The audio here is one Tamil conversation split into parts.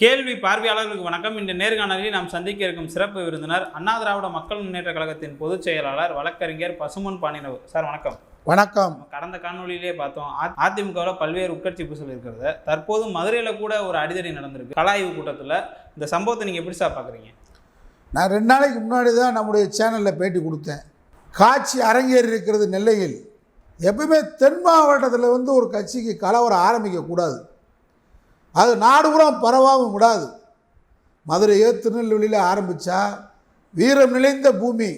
கேள்வி பார்வையாளர்களுக்கு வணக்கம். இந்த நேர்காணலில் நாம் சந்திக்க இருக்கும் சிறப்பு விருந்தினர் அண்ணா திராவிட மக்கள் முன்னேற்ற கழகத்தின் பொதுச் செயலாளர் வழக்கறிஞர் பசுமன் பாண்டியனவு. சார் வணக்கம். வணக்கம். கடந்த காணொலியிலே பார்த்தோம் அதிமுகவில் பல்வேறு உட்கட்சி பூசல் இருக்கிறத. தற்போது மதுரையில் கூட ஒரு அடிதடி நடந்திருக்கு. கலாய்வு கூட்டத்தில் இந்த சம்பவத்தை நீங்கள் எப்படி சார் பார்க்குறீங்க நான் ரெண்டு நாளைக்கு முன்னாடி தான் நம்முடைய சேனலில் பேட்டி கொடுத்தேன். காட்சி அரங்கேறி இருக்கிறது நெல்லையில். எப்பவுமே தென் மாவட்டத்தில் வந்து ஒரு கட்சிக்கு கலவரம் ஆரம்பிக்கக்கூடாது. அது நாடுபுறம் பரவாமல் விடாது. மதுரையோ திருநெல்வேலியில் ஆரம்பித்தா வீரம் நிறைந்த பூமி.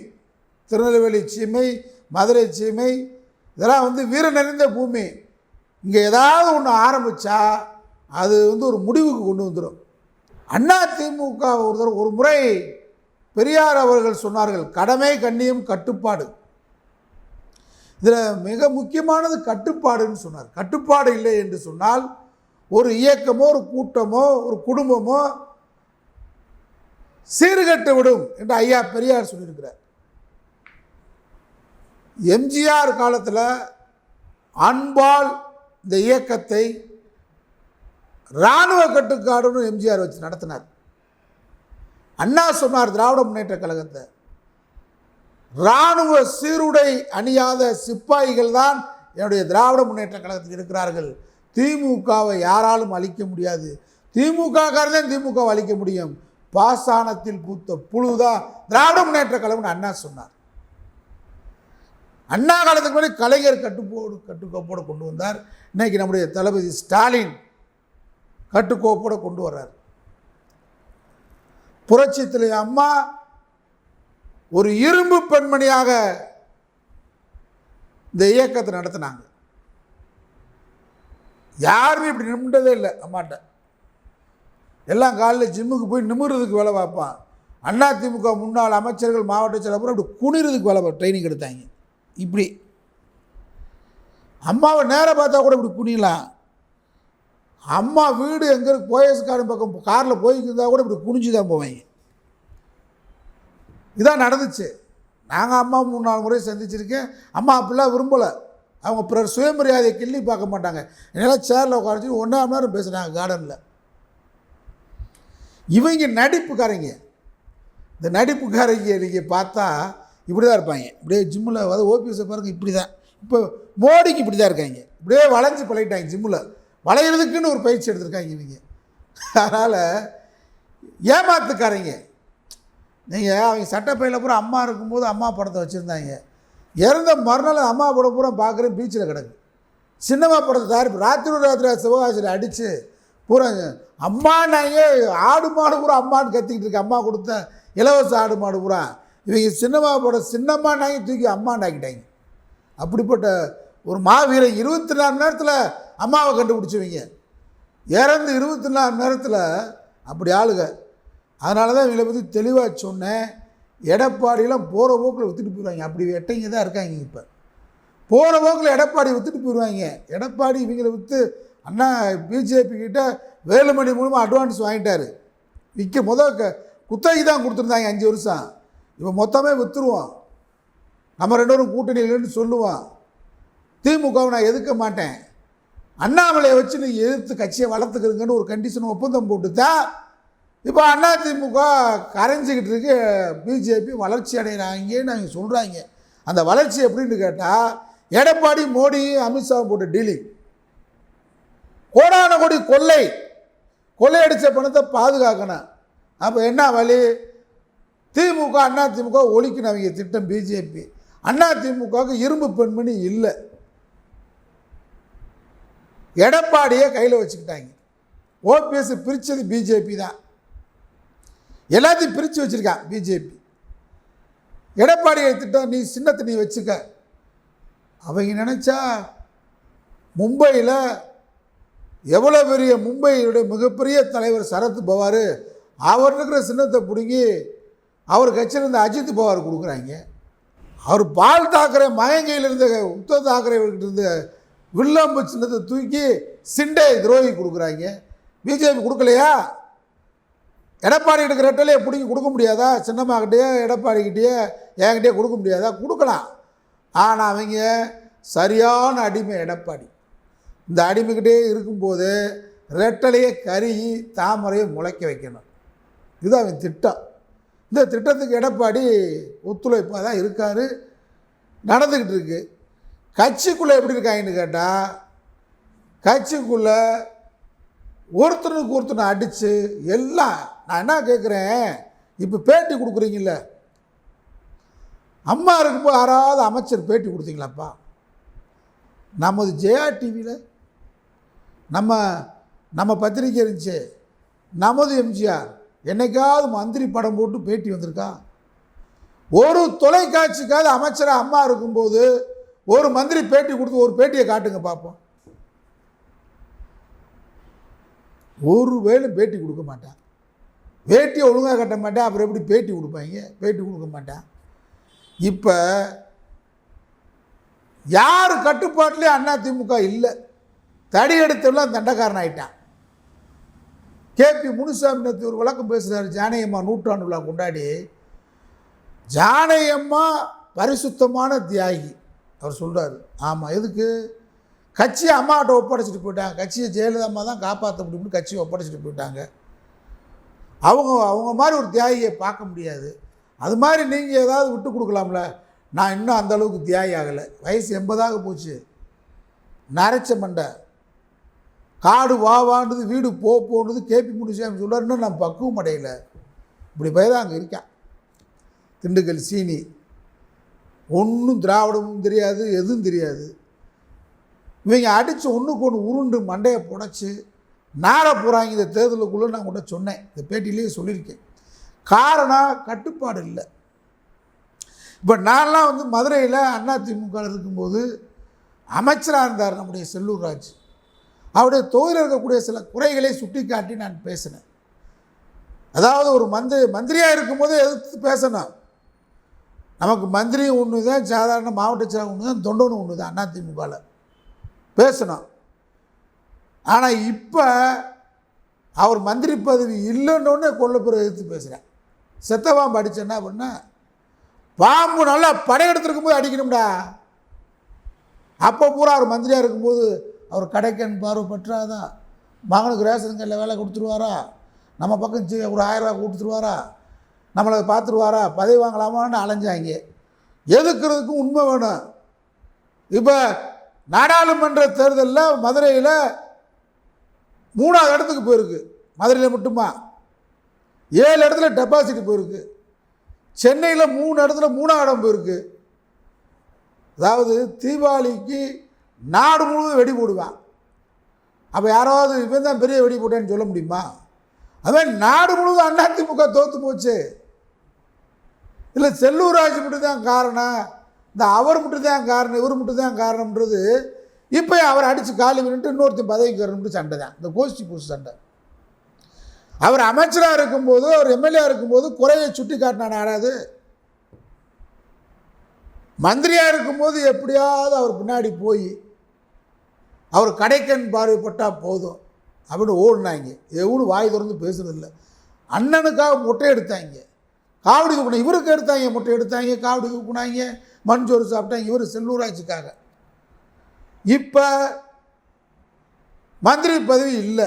திருநெல்வேலி சீமை மதுரை சீமை இதெல்லாம் வந்து வீரம் நிறைந்த பூமி. இங்கே ஏதாவது ஒன்று ஆரம்பித்தா அது வந்து ஒரு முடிவுக்கு கொண்டு வந்துடும் அண்ணா திமுக ஒரு ஒரு முறை பெரியார் அவர்கள் சொன்னார்கள் கடமை கண்ணியம் கட்டுப்பாடு. இதில் மிக முக்கியமானது கட்டுப்பாடுன்னு சொன்னார். கட்டுப்பாடு இல்லை என்று சொன்னால் ஒரு இயக்கமோ ஒரு கூட்டமோ ஒரு குடும்பமோ சீர்கட்டு விடும் என்று ஐயா பெரியார் சொல்லியிருக்கிறார். எம்ஜிஆர் காலத்தில் அன்பால் இந்த இயக்கத்தை இராணுவ கட்டுக்காடுன்னு எம்ஜிஆர் வச்சு நடத்தினார். அண்ணா சொன்னார் திராவிட முன்னேற்ற கழகத்தை. இராணுவ சீருடை அணியாத சிப்பாய்கள் தான் என்னுடைய திராவிட முன்னேற்ற கழகத்தில் இருக்கிறார்கள். திமுகவை யாராலும் அழிக்க முடியாது. திமுக காரதான் திமுகவை அழிக்க முடியும். பாசானத்தில் பூத்த புழுதான் திராவிட முன்னேற்ற கழகம்னு அண்ணா சொன்னார். அண்ணா காலத்துக்கு முன்னாடி கலைஞர் கட்டுப்போடு கட்டுக்கோப்போடு கொண்டு வந்தார். இன்னைக்கு நம்முடைய தளபதி ஸ்டாலின் கட்டுக்கோப்போடு கொண்டு வர்றார். புரட்சித்திலே அம்மா ஒரு இரும்பு பெண்மணியாக இந்த இயக்கத்தை நடத்தினாங்க. யாருமே இப்படி நிமிண்டதே இல்லை அம்மாட்ட. எல்லாம் காலையில் ஜிம்முக்கு போய் நிமிடுறதுக்கு வேலை பார்ப்பான். அண்ணா திமுக முன்னாள் அமைச்சர்கள் மாவட்ட செயலாளர் அப்படி குனிறதுக்கு வேலை ட்ரைனிங் எடுத்தாங்க. இப்படி. அம்மாவை நேராக பார்த்தா கூட இப்படி குனியலாம். அம்மா வீடு எங்கே இருக்கு போயஸ்காரன் பக்கம் காரில் போயிருந்தா கூட இப்படி குனிஞ்சு தான் போவாங்க. இதான் நடந்துச்சு. நாங்கள் அம்மா மூணு நாலு முறை சந்திச்சிருக்கேன். அம்மா அப்படிலாம் விரும்பலை. அவங்க பிறர் சுயமரியாதையை கிள்ளி பார்க்க மாட்டாங்க. என்னால் சேரில் உட்காந்து ஒன்றா மணி நேரம் பேசுனாங்க கார்டனில் இவங்க நடிப்புக்காரங்க. இந்த நடிப்புக்காரங்க நீங்கள் பார்த்தா இப்படி தான் இருப்பாங்க. இப்படியே ஜிம்மில் அதாவது ஓபிஎஸை பாருங்க இப்படி தான் இப்போ மோடிக்கு இப்படி தான் இருக்காங்க. இப்படியே வளைஞ்சு பழகிட்டாங்க ஜிம்மில் வளையிறதுக்குன்னு ஒரு பயிற்சி எடுத்திருக்காங்க இவங்க. அதனால் ஏமாத்துக்காரங்க. நீங்கள் அவங்க சட்டப்பையில் பூரா அம்மா இருக்கும்போது அம்மா படத்தை வச்சுருந்தாங்க. இறந்த மறுநாள் அம்மா படம் பூரா பார்க்குறேன் பீச்சில் கிடக்கு. சின்னம்மா படத்தை தயாரிப்பு ராத்திரி ராத்திரி சிவகாசியில் அடித்து பூரா அம்மா நாயே ஆடு மாடு பூரா அம்மான்னு கத்திக்கிட்டு இருக்கு. அம்மா கொடுத்த இலவச ஆடு மாடு பூரா. இவங்க சினிமா படம் சின்னம்மா நாங்க தூக்கி அம்மாண்டாக்கிட்டாங்க அப்படிப்பட்ட ஒரு மாவீரை இருபத்தி நாலு நேரத்தில் அம்மாவை கண்டுபிடிச்சவங்க. இறந்து இருபத்தி நாலு நேரத்தில் அப்படி ஆளுங்க. அதனால தான் இவங்களை பற்றி தெளிவாக சொன்னேன். எடப்பாடியெல்லாம் போகிற போக்கில் விற்றுட்டு போயிடுவாங்க அப்படி எட்டைங்க தான் இருக்காங்க இப்போ. போகிற போக்கில் எடப்பாடி விற்றுட்டு போயிடுவாங்க எடப்பாடி இவங்களை விற்று அண்ணா பிஜேபி கிட்ட வேலுமணி மூலமாக அட்வான்ஸ் வாங்கிட்டார். விற்க முத க குத்தகை தான் கொடுத்துருந்தாங்க அஞ்சு வருஷம். இப்போ மொத்தமே விற்றுருவோம் நம்ம ரெண்டு பேரும் கூட்டணி இல்லைன்னு சொல்லுவான் திமுகவை நான் எதிர்க்க மாட்டேன். அண்ணாமலையை வச்சு நீ எதிர்த்து கட்சியை வளர்த்துக்கிறதுங்கன்னு ஒரு கண்டிஷன் ஒப்பந்தம் போட்டு தான் இப்போ அண்ணா திமுக கரைஞ்சிக்கிட்டு இருக்கு. பிஜேபி வளர்ச்சி அடைகிறாங்கன்னு அவங்க சொல்கிறாங்க அந்த வளர்ச்சி எப்படின்னு கேட்டால் எடப்பாடி மோடி அமித்ஷா போட்ட டீலிங். கோடான கோடி கொள்ளை. கொள்ளையடித்த பணத்தை பாதுகாக்கணும். அப்போ என்ன வழி? திமுக அண்ணா திமுக ஒழிக்கணும் அவங்க திட்டம் பிஜேபி. அண்ணா திமுகவுக்கு இரும்பு பெண்மணி இல்லை. எடப்பாடியை கையில் வச்சுக்கிட்டாங்க. ஓபிஎஸ் பிரித்தது பிஜேபி தான். எல்லாத்தையும் பிரித்து வச்சுருக்கான் பிஜேபி எடப்பாடியை திட்டம் நீ சின்னத்தை நீ வச்சுக்க. அவங்க நினச்சா மும்பையில் எவ்வளோ பெரிய மும்பையுடைய மிகப்பெரிய தலைவர் சரத் பவார் அவர் இருக்கிற சின்னத்தை பிடுங்கி அவர் கட்சியிலேருந்து அஜித் பவார் கொடுக்குறாங்க. அவர் பால் தாக்கரே மயங்கையிலிருந்து உத்தவ் தாக்கரேவர்கிட்ட இருந்த வில்லம்பு சின்னத்தை தூக்கி சிண்டே துரோகி கொடுக்குறாங்க. பிஜேபி கொடுக்கலையா? எடப்பாடி எடுக்கிற ரெட்டலையை பிடிங்கி கொடுக்க முடியாதா? சின்னம்மாக்கிட்டேயே எடப்பாடிக்கிட்டேயே என்கிட்டயே கொடுக்க முடியாதா? கொடுக்கலாம். ஆனால் அவங்க சரியான அடிமை எடப்பாடி. இந்த அடிமைக்கிட்டே இருக்கும்போது ரெட்டலையை கருகி தாமரையை முளைக்க வைக்கணும். இது அவன் திட்டம். இந்த திட்டத்துக்கு எடப்பாடி ஒத்துழைப்பாக தான் இருக்கார். நடந்துக்கிட்டு இருக்கு. கட்சிக்குள்ளே எப்படி இருக்காங்கன்னு கேட்டால் கட்சிக்குள்ளே ஒருத்தனுக்கு ஒருத்தனை அடித்து எல்லாம் நான் என்ன கேட்குறேன் இப்போ பேட்டி கொடுக்குறீங்கல்ல. அம்மா இருக்கும்போது யாராவது அமைச்சர் பேட்டி கொடுத்தீங்களாப்பா? நமது ஜெயா டிவியில் நம்ம நம்ம பத்திரிக்கை இருந்துச்சு. நமது எம்ஜிஆர் என்னைக்காவது மந்திரி படம் போட்டு பேட்டி வந்திருக்கா? ஒரு தொலைக்காட்சிக்காவது அமைச்சராக அம்மா இருக்கும்போது ஒரு மந்திரி பேட்டி கொடுத்து ஒரு பேட்டியை காட்டுங்க பார்ப்போம் ஒரு வேலும் பேட்டி கொடுக்க மாட்டேன் வேட்டியை ஒழுங்காக கட்ட மாட்டேன் அப்புறம் எப்படி பேட்டி கொடுப்பாங்க? பேட்டி கொடுக்க மாட்டான். இப்போ யார் கட்டுப்பாட்டிலே அண்ணா திமுக இல்லை. தடி எடுத்தவெல்லாம் தண்டக்காரன் ஆயிட்டான். கேபி முனுசாமி நேற்று ஒரு விளக்கம் பேசுகிறார் ஜானகியம்மா நூற்றாண்டு விழா கொண்டாடி ஜானகியம்மா பரிசுத்தமான தியாகி அவர் சொல்கிறாரு ஆமாம் எதுக்கு? கட்சியை அம்மாட்ட ஒப்படைச்சிட்டு போயிட்டாங்க. கட்சியை ஜெயலலிதா அம்மா தான் காப்பாற்ற முடியும்னு கட்சியை ஒப்படைச்சிட்டு போயிட்டாங்க. அவங்க அவங்க மாதிரி ஒரு தியாகியை பார்க்க முடியாது. அது மாதிரி நீங்கள் ஏதாவது விட்டு கொடுக்கலாம்ல? நான் இன்னும் அந்த அளவுக்கு தியாகி ஆகலை. வயசு எண்பதாக போச்சு. நரைச்ச மண்டை. காடு வா வீடு போ போன்றது கேபி முனிசாமி சொல்கிறார் இன்னும் நான் பக்குவம் அடையல. இப்படி போய் தான் அங்கே இருக்கேன். திண்டுக்கல் சீனி. ஒன்றும் திராவிடமும் தெரியாது எதுவும் தெரியாது. இவங்க அடித்து ஒன்றுக்கு ஒன்று உருண்டு மண்டையை புடைச்சி நாட போகிறாங்க. இந்த தேர்தலுக்குள்ளே நான் கூட சொன்னேன். இந்த பேட்டியிலேயே சொல்லியிருக்கேன். காரணம் கட்டுப்பாடு இல்லை. இப்போ நான்லாம் வந்து மதுரையில் அதிமுக இருக்கும்போது அமைச்சராக இருந்தார் நம்முடைய செல்லூர் ராஜ் அவருடைய தொகுதியில் இருக்கக்கூடிய சில குறைகளை சுட்டி காட்டி நான் பேசினேன். அதாவது ஒரு மந்திரி மந்திரியாக இருக்கும்போது எதிர்த்து பேசணும். நமக்கு மந்திரி ஒன்று தான் சாதாரண மாவட்ட செயலாளர் ஒன்று தான் தொண்டனும் ஒன்று தான் அதிமுகவில் பேசணும். ஆனால் இப்போ அவர் மந்திரி பதவி இல்லைன்னொன்னே கொல்லப்புற எதிர்த்து பேசுகிறேன் செத்தவாம்பு அடிச்சேன்னா அப்படின்னா பாம்பு நல்லா படையெடுத்துருக்கும் போது அடிக்கணும்டா. அப்போ பூரா அவர் மந்திரியாக இருக்கும்போது அவர் கடைக்கன் பார்வை பற்றாதான் மகனுக்கு ரேஷன் கடையில் வேலை கொடுத்துருவாரா? நம்ம பக்கம் ஒரு ஆயிரரூவா கொடுத்துருவாரா? நம்மளை பார்த்துருவாரா? பதவி வாங்கலாமான்னு அலைஞ்சாங்க. எதுக்குறதுக்கும் உண்மை வேணும். இப்போ நாடாளுமன்ற தேர்தலில் மதுரையில் மூணாவது இடத்துக்கு போயிருக்கு. மதுரையில் மட்டுமா? ஏழு இடத்துல டெபாசிட் போயிருக்கு. சென்னையில் மூணு இடத்துல மூணாவது இடம் போயிருக்கு. அதாவது தீபாவளிக்கு நாடு முழுவதும் வெடி போடுவான். அப்போ யாராவது இவன் தான் பெரிய வெடி போட்டேன்னு சொல்ல முடியுமா? அவன் நாடு முழுவதும் அதிமுக தோற்று போச்சு. இல்லை செல்லூர் ராஜ் மட்டும் தான் காரணம். இந்த அவர் மட்டும் தான் காரணம் இவர் மட்டும் தான் காரணம்ன்றது இப்போ அவர் அடித்து காலி பண்ணிட்டு இன்னொருத்தன் பதவிக்கு வரணும்னு சண்டை தான். இந்த கோஷ்டி பூசு சண்டை. அவர் அமைச்சராக இருக்கும்போது அவர் எம்எல்ஏ இருக்கும்போது குறையை சுட்டி காட்டினான் யாராவது? மந்திரியாக இருக்கும்போது எப்படியாவது அவர் பின்னாடி போய் அவர் கடைக்கண் பார்வைப்பட்டால் போதும் அப்படின்னு ஓடினாங்க. எவ்வளோ வாய் திறந்து பேசுறதில்ல. அண்ணனுக்காக மொட்டை எடுத்தாங்க. காவடி தூக்கணும் இவருக்கு எடுத்தாங்க மொட்டை எடுத்தாங்க காவடி தூக்குனாங்க மண்சோறு சாப்பிட்டாங்க இவர் செல்லூராட்சிக்காக. இப்போ மந்திரி பதவி இல்லை.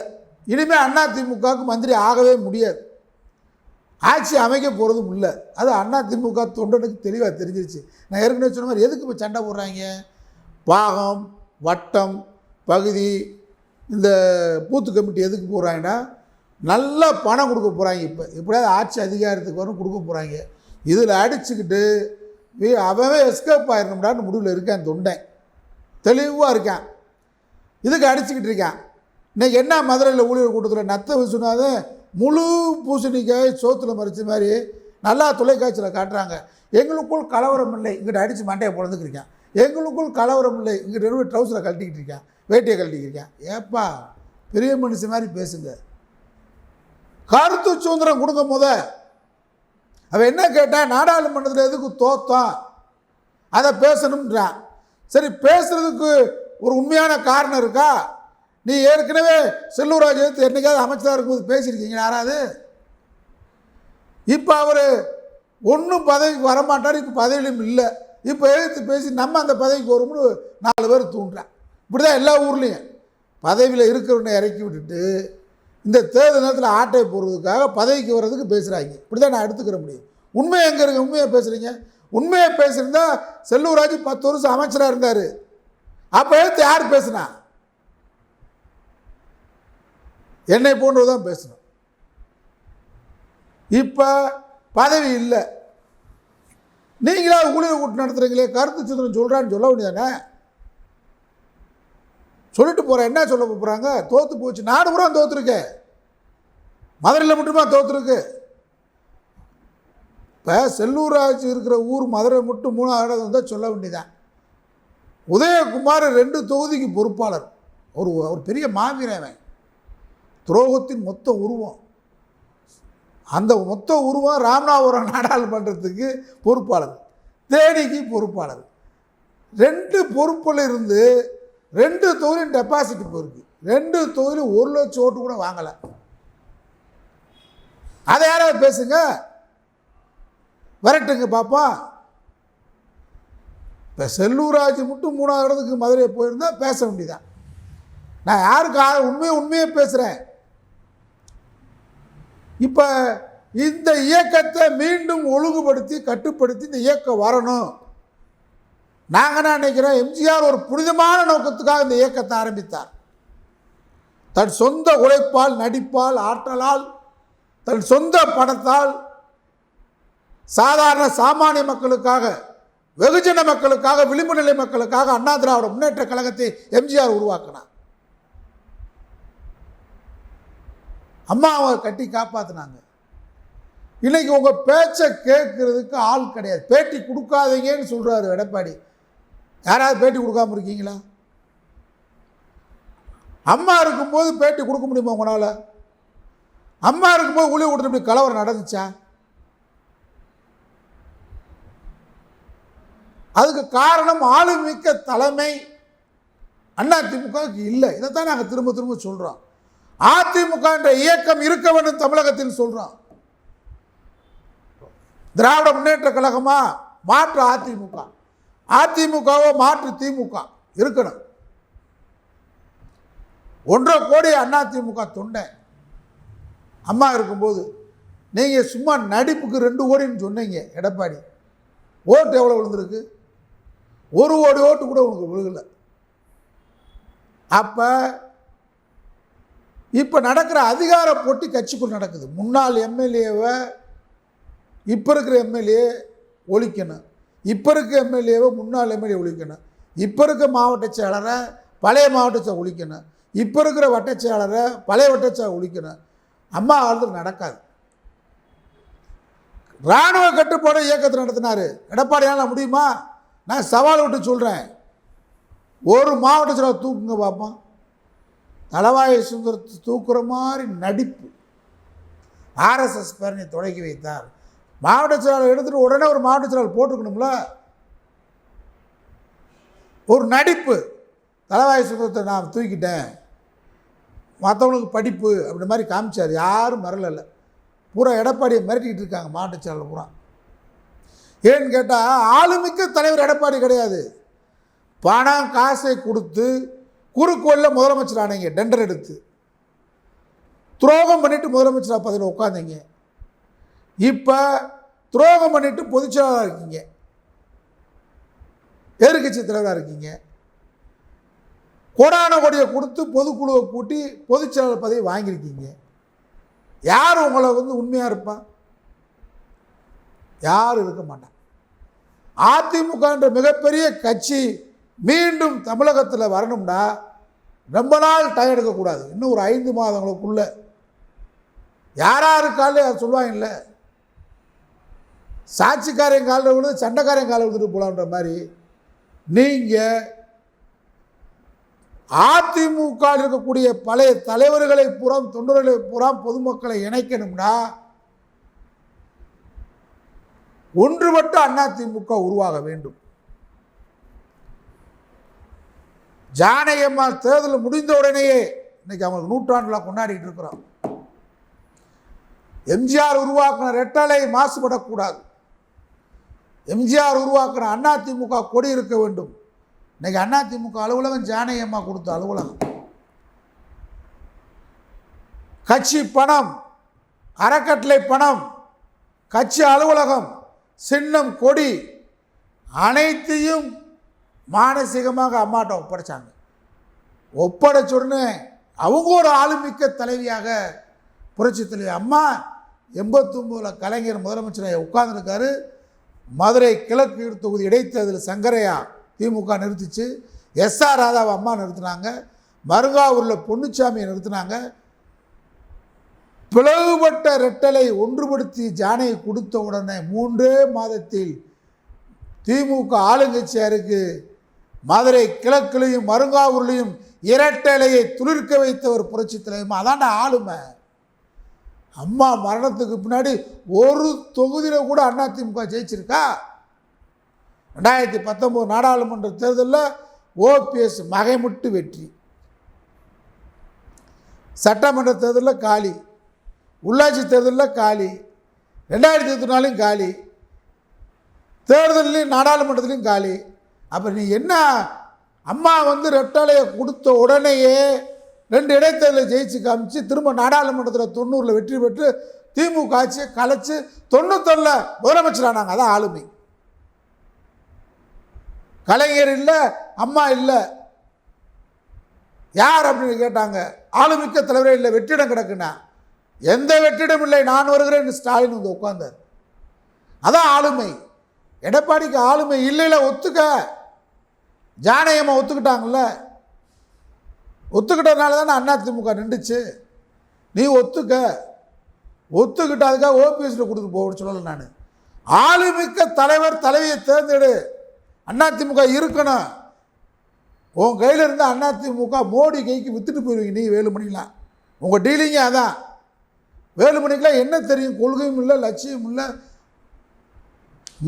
இனிமேல் அதிமுகவுக்கு மந்திரி ஆகவே முடியாது. ஆட்சி அமைக்க போகிறதும் இல்லை. அது அதிமுக தொண்டனுக்கு தெளிவாக தெரிஞ்சிருச்சு. நான் ஏற்கனவே சொன்ன மாதிரி எதுக்கு இப்போ சண்டை போடுறாங்க? பாகம் வட்டம் பகுதி இந்த பூத்து கமிட்டி எதுக்கு போகிறாங்கன்னா நல்லா பணம் கொடுக்க போகிறாங்க இப்போ. எப்படியாவது ஆட்சி அதிகாரத்துக்கு வரும் கொடுக்க போகிறாங்க இதில் அடிச்சுக்கிட்டு அவன் எஸ்கேப் ஆயிடணும்டான்னு முடிவில் இருக்கான் தொண்டன். தெளிவாக இருக்கேன். இதுக்கு அடிச்சுக்கிட்டு இருக்கேன். இன்றைக்கி என்ன மதுரையில் ஊழியர் கூட்டத்தில் நத்த விசுனாதான் முழு பூசணிக்காய் சோத்தில் மறைச்ச மாதிரி நல்லா தொலைக்காட்சியில் காட்டுறாங்க. எங்களுக்குள் கலவரம் இல்லை இங்கிட்ட அடித்து மண்டையை பிறந்துக்கிருக்கேன் எங்களுக்குள் கலவரம் இல்லை இங்கிட்ட இருந்து ட்ரௌசரை கழட்டிக்கிட்டு இருக்கான். வேட்டியை கழட்டிக்கிட்டு இருக்கான். ஏப்பா பெரிய மனுஷன் மாதிரி பேசுங்க. கருத்து சுதந்திரம் கொடுங்க முத. அவன் என்ன கேட்டான் நாடாளுமன்றத்தில் எதுக்கு தோத்தான் அதை பேசணுன்றான் சரி பேசுறதுக்கு ஒரு உண்மையான காரணம் இருக்கா? நீ ஏற்கனவே செல்லூராஜ் எடுத்து என்றைக்காவது அமைச்சராக இருக்கும்போது பேசியிருக்கீங்க யாராவது? இப்போ அவர் ஒன்றும் பதவிக்கு வரமாட்டார் இப்போ பதவியிலும் இல்லை. இப்போ எழுத்து பேசி நம்ம அந்த பதவிக்கு வரும்னு நாலு பேர் தூண்டுறான் இப்படி தான் எல்லா ஊர்லேயும். பதவியில் இருக்கிறவனை இறக்கி விட்டுட்டு இந்த தேர்தல் நேரத்தில் ஆட்டை போடுறதுக்காக பதவிக்கு வர்றதுக்கு பேசுகிறாங்க இப்படி தான் நான் எடுத்துக்கிற முடியும். உண்மை எங்கே இருக்கு? உண்மையை பேசுகிறீங்க உண்மையை பேசியிருந்தால் செல்லூராஜ் பத்து வருஷம் அமைச்சராக இருந்தார். அப்போ எடுத்து யார் பேசுனா? என்னை போன்றவர் தான் பேசணும். இப்போ பதவி இல்லை. நீங்களா ஊழியர் கூட்டம் நடத்துறீங்களே கருத்து சித்திரம் சொல்கிறான்னு சொல்ல வேண்டியதானே? சொல்லிட்டு போகிறேன் என்ன சொல்ல போகிறாங்க தோற்று போச்சு. நாடு பூரா தோற்றுருக்கு மதுரையில் மட்டுமா தோற்றுருக்கு இப்போ செல்லூராட்சி இருக்கிற ஊர் மதுரை மட்டும் மூணாவது இடம் வந்தால் சொல்ல வேண்டியதான் உதயகுமார் ரெண்டு தொகுதிக்கு பொறுப்பாளர். ஒரு ஒரு பெரிய மாவீரவன் துரோகத்தின் மொத்த உருவம். அந்த மொத்த உருவம் ராமநாதபுரம் நாடாளுமன்றத்துக்கு பொறுப்பாளர். தேனிக்கு பொறுப்பாளர். ரெண்டு பொறுப்பில் இருந்து ரெண்டு தொகுதியும் டெபாசிட் போயிருக்கு. ரெண்டு தொகுதியில் ஒரு லட்சம் ஓட்டு கூட வாங்கலை. அதை யாராவது பேசுங்க. விரட்டுங்க பாப்பா. இப்போ செல்லூராஜ் மட்டும் மூணாவது இடத்துக்கு மதுரையை போயிருந்தால் பேச வேண்டியதான் நான் யாருக்கு ஆ- உண்மையை உண்மையே பேசுகிறேன் இப்போ இந்த இயக்கத்தை மீண்டும் ஒழுங்குபடுத்தி கட்டுப்படுத்தி இந்த இயக்கம் வரணும். நாங்கள் என்ன நினைக்கிறோம்? எம்ஜிஆர் ஒரு புனிதமான நோக்கத்துக்காக இந்த இயக்கத்தை ஆரம்பித்தார். தன் சொந்த உழைப்பால் நடிப்பால் ஆற்றலால் தன் சொந்த பணத்தால் சாதாரண சாமானிய மக்களுக்காக வெகுஜன மக்களுக்காக விளிம்பு நிலை மக்களுக்காக அண்ணா திராவிட முன்னேற்ற கழகத்தை எம்ஜிஆர் உருவாக்கினார். அம்மாவை கட்டி காப்பாற்றினாங்க இன்னைக்கு உங்கள் பேச்சை கேட்கறதுக்கு ஆள் கிடையாது. பேட்டி கொடுக்காதீங்கன்னு சொல்கிறாரு எடப்பாடி. யாராவது பேட்டி கொடுக்காம இருக்கீங்களா? அம்மா இருக்கும்போது பேட்டி கொடுக்க முடியுமா உங்களால்? அம்மா இருக்கும்போது உளி கொடுத்து இப்படி கலவரம் நடந்துச்சா? அதுக்கு காரணம் ஆளுமிக்க தலைமை அதிமுகவுக்கு இல்லை. இதைத்தான் நாங்கள் திரும்ப திரும்ப சொல்கிறோம் அதிமுக என்ற இயக்கம் இருக்க வேண்டும் தமிழகத்தில் சொல்கிறோம் திராவிட முன்னேற்ற கழகமா? மாற்று அதிமுக. அதிமுகவோ மாற்று திமுக. இருக்கணும். ஒன்றரை கோடி அண்ணா திமுக தொண்டை. அம்மா இருக்கும்போது நீங்கள் சும்மா நடிப்புக்கு ரெண்டு கோடின்னு சொன்னீங்க எடப்பாடி. ஓட்டு எவ்வளோ விழுந்திருக்கு? ஒரு ஓடி ஓட்டு கூட உனக்கு விழுகலை. அப்போ இப்போ நடக்கிற அதிகார போட்டி கட்சிக்குள் நடக்குது. முன்னாள் எம்எல்ஏவை இப்போ இருக்கிற எம்எல்ஏ ஒழிக்கணும். இப்போ இருக்க எம்எல்ஏவை முன்னாள் எம்எல்ஏ ஒழிக்கணும். இப்போ இருக்க மாவட்ட செயலரை பழைய மாவட்ட செயலர் ஒழிக்கணும். இப்போ இருக்கிற வட்டச் செயலரை பழைய வட்டச் செயலர் ஒழிக்கணும். அம்மா காலத்தில் நடக்காது. இராணுவ கட்டுப்பாடு இயக்கத்தை நடத்தினார். எடப்பாடியால் முடியுமா? நான் சவால் விட்டு சொல்கிறேன் ஒரு மாவட்ட தூக்குங்க பார்ப்போம் தலவாய சுந்தரத்தை தூக்குற மாதிரி நடிப்பு. ஆர்எஸ்எஸ் பேரணி தொடங்கி வைத்தார். மாவட்ட செயலாளர் எடுத்துகிட்டு உடனே ஒரு மாவட்ட செயலாளர் போட்டுக்கணும்ல ஒரு நடிப்பு. தலவாய சுந்தரத்தை நான் தூக்கிட்டேன். மற்றவங்களுக்கு படிப்பு அப்படி மாதிரி காமிச்சார். யாரும் மறலல பூரா எடப்பாடியை மிரட்டிக்கிட்டு இருக்காங்க மாவட்ட செயலாளர் பூரா. ஏன்னு கேட்டால் ஆளுமிக்க தலைவர் எடப்பாடி கிடையாது. பணம் காசை கொடுத்து குறுக்கோளில் முதலமைச்சர் ஆனீங்க டெண்டர் எடுத்து. துரோகம் பண்ணிவிட்டு முதலமைச்சராக பதவியில் உட்காந்தீங்க இப்போ துரோகம் பண்ணிவிட்டு பொதுச்செயலாளராக இருக்கீங்க. எதிர்கட்சி தலைவராக இருக்கீங்க. கொடான கொடியை கொடுத்து பொதுக்குழுவை கூட்டி பொதுச்செயலாளர் பதவி வாங்கியிருக்கீங்க. யார் உங்களை வந்து உண்மையாக இருப்பான் யாரும் இருக்க மாட்டாங்க. அதிமுக என்ற மிகப்பெரிய கட்சி மீண்டும் தமிழகத்தில் வரணும்னா ரொம்ப நாள் டைம் எடுக்கக்கூடாது. இன்னும் ஒரு ஐந்து மாதங்களுக்குள்ள. யாராக இருக்காலே அதை சொல்லுவாங்கல்ல. சாட்சிக்காரன் காலில் விழுந்து சண்டைக்காரன் காலில் விழுந்துட்டு போகலான்ற மாதிரி. நீங்கள் அதிமுக இருக்கக்கூடிய பழைய தலைவர்களை புறம் தொண்டர்களை புறம் பொதுமக்களை இணைக்கணும்னா ஒன்றுபட்ட அதிமுக உருவாக வேண்டும். ஜானகியம்மாள் தேர்தல் முடிந்த உடனேயே இன்னைக்கு அவங்களுக்கு நூற்றாண்டுல கொண்டாடிட்டு இருக்கிறோம் எம்ஜிஆர் உருவாக்கின ரெட்டலை மாசுபடக்கூடாது. எம்ஜிஆர் உருவாக்கின அதிமுக கொடி இருக்க வேண்டும். இன்னைக்கு அதிமுக அலுவலகம் ஜானகியம்மா கொடுத்த அலுவலகம். கட்சி பணம் அறக்கட்டளை பணம் கட்சி அலுவலகம் சின்னம் கொடி அனைத்தையும் மானசீகமாக அம்மாட்ட ஒப்படைச்சாங்க. ஒப்படைச்ச உடனே அவங்க ஒரு ஆளுமிக்க தலைவியாக புரட்சி தலைவி அம்மா எண்பத்தொம்போதில் கலைஞர் முதலமைச்சராக உட்கார்ந்துருக்காரு. மதுரை கிழக்கு தொகுதி இடைத்தேர்தல் சங்கரையா திமுக நிறுத்திச்சு. எஸ்ஆர் ராதாவை அம்மா நிறுத்தினாங்க. மருங்காவூரில் பொன்னுச்சாமியை நிறுத்தினாங்க. பிளவுபட்ட ரெட்டலை ஒன்றுபடுத்தி ஜானையை கொடுத்த உடனே மூன்றே மாதத்தில் திமுக ஆளுங்கட்சியாருக்கு மதுரை கிழக்குலையும் மருங்காவூர்லையும் இரட்டலையை துளிர்க்க வைத்த ஒரு புரட்சி தலைவர் அதான்டா ஆளுமை. அம்மா மரணத்துக்கு பின்னாடி ஒரு தொகுதியில் கூட அதிமுக ஜெயிச்சிருக்கா? ரெண்டாயிரத்தி பத்தொம்போது நாடாளுமன்ற தேர்தலில் ஓபிஎஸ் மகைமுட்டு வெற்றி. சட்டமன்ற தேர்தலில் காலி. உள்ளாட்சி தேர்தலில் காலி. ரெண்டாயிரத்தி இருபத்தி நாலையும் காலி. தேர்தலையும் நாடாளுமன்றத்துலையும் காலி. அப்போ நீ என்ன அம்மா வந்து ரெட்டாலையை கொடுத்த உடனேயே ரெண்டு இடைத்தேர்தலை ஜெயிச்சு காமிச்சு திரும்ப நாடாளுமன்றத்தில் தொண்ணூறில் வெற்றி பெற்று திமுக ஆட்சியை கலைச்சு தொண்ணூத்தொன்னில் முதலமைச்சரானாங்க அதான் ஆளுமை. கலைஞர் இல்லை அம்மா இல்லை. யார் அப்படின்னு கேட்டாங்க. ஆளுமிக்க தலைவரே இல்லை வெற்றிடம் கிடக்குன்னா எந்த வெற்றிடம் இல்லை. நான் வருகிறேன் ஸ்டாலின் வந்து உட்கார்ந்தார். அதான் ஆளுமை. எடப்பாடிக்கு ஆளுமை இல்லைல ஒத்துக்க. ஜானகியம்மா ஒத்துக்கிட்டாங்கல்ல. ஒத்துக்கிட்டதுனால தானே அதிமுக நின்றுச்சு. நீ ஒத்துக்க. ஒத்துக்கிட்ட அதுக்காக ஓபிஎஸ்ல கொடுத்து போகணும்னு சொல்லலை நான். ஆளுமிக்க தலைவர் தலைவியை தேர்ந்தெடு. அதிமுக இருக்கணும். உன் கையில் அண்ணா அதிமுக மோடி கைக்கு வித்துட்டு போயிருவீங்க. நீ வேலுமணிலாம் உங்கள் டீலிங்கே அதான். வேலுமணிக்கெலாம் என்ன தெரியும்? கொள்கையும் இல்லை லட்சியம் இல்லை.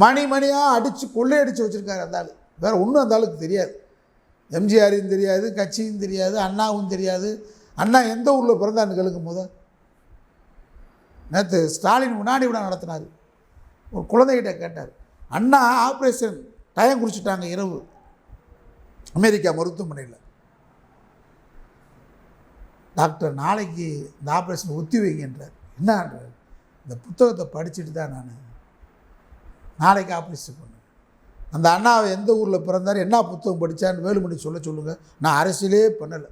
மணி மணியாக அடித்து கொள்ளையடித்து வச்சுருக்காரு அந்த ஆள். வேறு ஒன்றும் அந்த ஆளுக்கு தெரியாது. எம்ஜிஆரையும் தெரியாது கட்சியும் தெரியாது அண்ணாவும் தெரியாது. அண்ணா எந்த ஊரில் பிறந்தான்னு கேளுக்கும் போது நேற்று ஸ்டாலின் முன்னாடி விட நடத்தினார். ஒரு குழந்தைகிட்ட கேட்டார். அண்ணா ஆப்ரேஷன் டயம் குடிச்சிட்டாங்க இரவு. அமெரிக்கா மருத்துவமனையில். டாக்டர் நாளைக்கு இந்த ஆப்ரேஷன் ஒத்தி வைங்கன்றார். என்னன்றார் இந்த புத்தகத்தை படிச்சுட்டு தான் நான் நாளைக்கு ஆப்ரேஷன் பண்ணேன் அந்த அண்ணாவை எந்த ஊரில் பிறந்தார் என்ன புத்தகம் படித்தான்னு வேலுமணி சொல்ல சொல்லுங்கள் நான் அரசியலே பண்ணலை.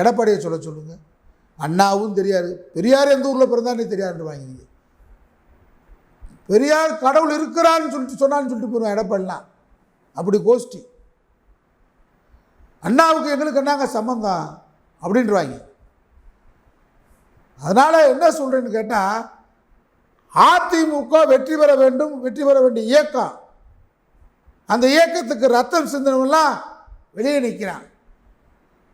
எடப்பாடியை சொல்ல சொல்லுங்கள் அண்ணாவும் தெரியாது. பெரியார் எந்த ஊரில் பிறந்தாருன்னு தெரியாதுன்னு வாங்கினீங்க. பெரியார் கடவுள் இருக்கிறான்னு சொல்லிட்டு சொன்னான்னு சொல்லிட்டு போயிடுவோம் எடப்பாடிலாம் அப்படி கோஷ்டி. அண்ணாவுக்கு எங்களுக்கு என்னங்க சம்மந்தம் அப்படின்றவாங்க அதனால் என்ன சொல்கிறேன்னு கேட்டால் அதிமுக வெற்றி பெற வேண்டும் வெற்றி பெற வேண்டிய இயக்கம். அந்த இயக்கத்துக்கு ரத்தம் சிந்தனவெல்லாம் வெளியே நிற்கிறான்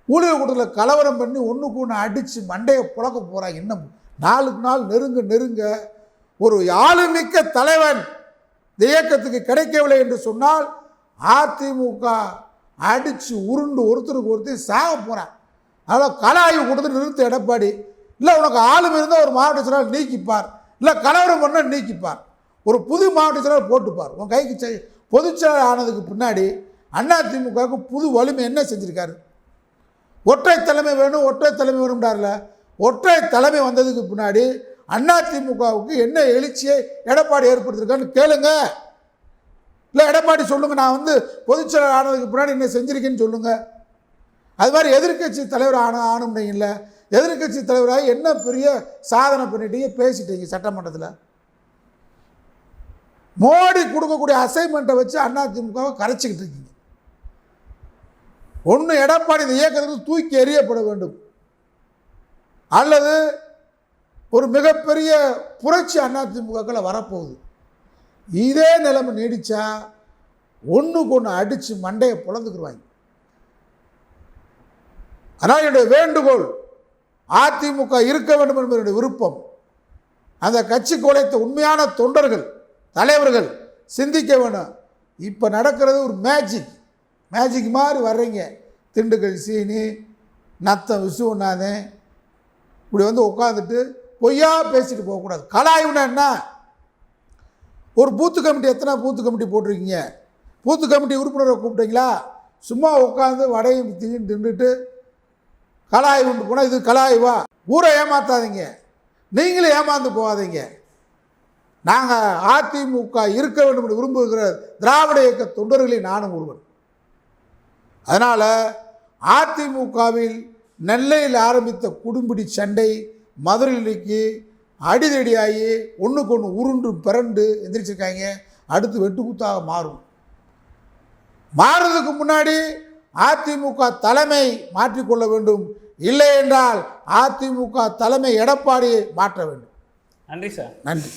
ஊழியர் கூட்டத்தில் கலவரம் பண்ணி ஒன்றுக்கு ஒன்று அடித்து மண்டையை புழக்க போகிறாங்க இன்னும் நாளுக்கு நாள் நெருங்க நெருங்க ஒரு ஆளுமிக்க தலைவன் இந்த இயக்கத்துக்கு கிடைக்கவில்லை என்று சொன்னால் அதிமுக அடித்து உருண்டு ஒருத்தருக்கு ஒருத்தர் சாக போகிறான் அதனால் கல ஆய்வு கொடுத்து நிறுத்த எடப்பாடி இல்லை உனக்கு ஆளும் இருந்தால் ஒரு மாவட்ட செயலாளர் நீக்கிப்பார். இல்லை கலவரம் பண்ண நீக்கிப்பார். ஒரு புது மாவட்ட செயலாளர் போட்டுப்பார். உன் கைக்கு செய் பொதுச்செயலாளர் ஆனதுக்கு பின்னாடி அதிமுகவுக்கு புது வலிமை என்ன செஞ்சுருக்காரு? ஒற்றை தலைமை வேணும் ஒற்றை தலைமை வேணும்டார்ல. ஒற்றை தலைமை வந்ததுக்கு பின்னாடி அதிமுகவுக்கு என்ன எழுச்சியை எடப்பாடி ஏற்படுத்தியிருக்கான்னு கேளுங்க. இல்லை எடப்பாடி சொல்லுங்கள் நான் வந்து பொதுச் செயலாளர் ஆனதுக்கு பின்னாடி என்ன செஞ்சுருக்கேன்னு சொல்லுங்கள் அது மாதிரி எதிர்க்கட்சி தலைவர் ஆன இல்லை எதிர்கட்சி தலைவராக என்ன பெரிய சாதனை பண்ணிட்டீங்க? பேசிட்டீங்க சட்டமன்றத்தில். மோடி கொடுக்கக்கூடிய அசைன்மெண்ட்டை வச்சு அதிமுகவை கரைச்சிக்கிட்டு இருக்கீங்க. ஒன்று எடப்பாடி இந்த இயக்கத்துக்கு தூக்கி எறியப்பட வேண்டும். அல்லது ஒரு மிகப்பெரிய புரட்சி அதிமுகக்களை வரப்போகுது. இதே நிலைமை நீடித்தா ஒன்றுக்கு ஒன்று அடித்து மண்டையை பிளந்துக்குருவாங்க ஆனால் என்னுடைய வேண்டுகோள் அதிமுக இருக்க வேண்டும் என்பது என்னுடைய விருப்பம். அந்த கட்சிக்கு குலைத்த உண்மையான தொண்டர்கள் தலைவர்கள் சிந்திக்க வேணும். இப்போ நடக்கிறது ஒரு மேஜிக் மேஜிக் மாதிரி வர்றீங்க. திண்டுக்கல் சீனி நத்தம் விசுவநாதன். இப்படி வந்து உட்காந்துட்டு பொய்யா பேசிட்டு போகக்கூடாது. கலாய்வுனா என்ன? ஒரு பூத்து கமிட்டி எத்தனை பூத்து கமிட்டி போட்டிருக்கீங்க? பூத்து கமிட்டி உறுப்பினரை கூப்பிட்டீங்களா? சும்மா உட்காந்து வடையும் தின்னு தின்றுட்டு கலாய்வுண்டு போனால் இது கலாய்வா ஊரை ஏமாற்றாதீங்க நீங்களும் ஏமாந்து போகாதீங்க. நாங்கள் அதிமுக இருக்க வேண்டும் என்று விரும்புகிற திராவிட இயக்க தொண்டர்களில் நானும் ஒருவன். அதனால் அதிமுகவில் நெல்லையில் ஆரம்பித்த குடும்பிடி சண்டை மதுரைக்கு அடிதடியாகி ஒன்றுக்கு ஒன்று உருண்டு பிறண்டு எந்திரிச்சிருக்காங்க. அடுத்து வெட்டுக்குத்தாக மாறும். மாறுறதுக்கு முன்னாடி அதிமுக தலைமை மாற்றிக்கொள்ள வேண்டும். இல்லை என்றால் அதிமுக தலைமை எடப்பாடியை மாற்ற வேண்டும். நன்றி சார். நன்றி.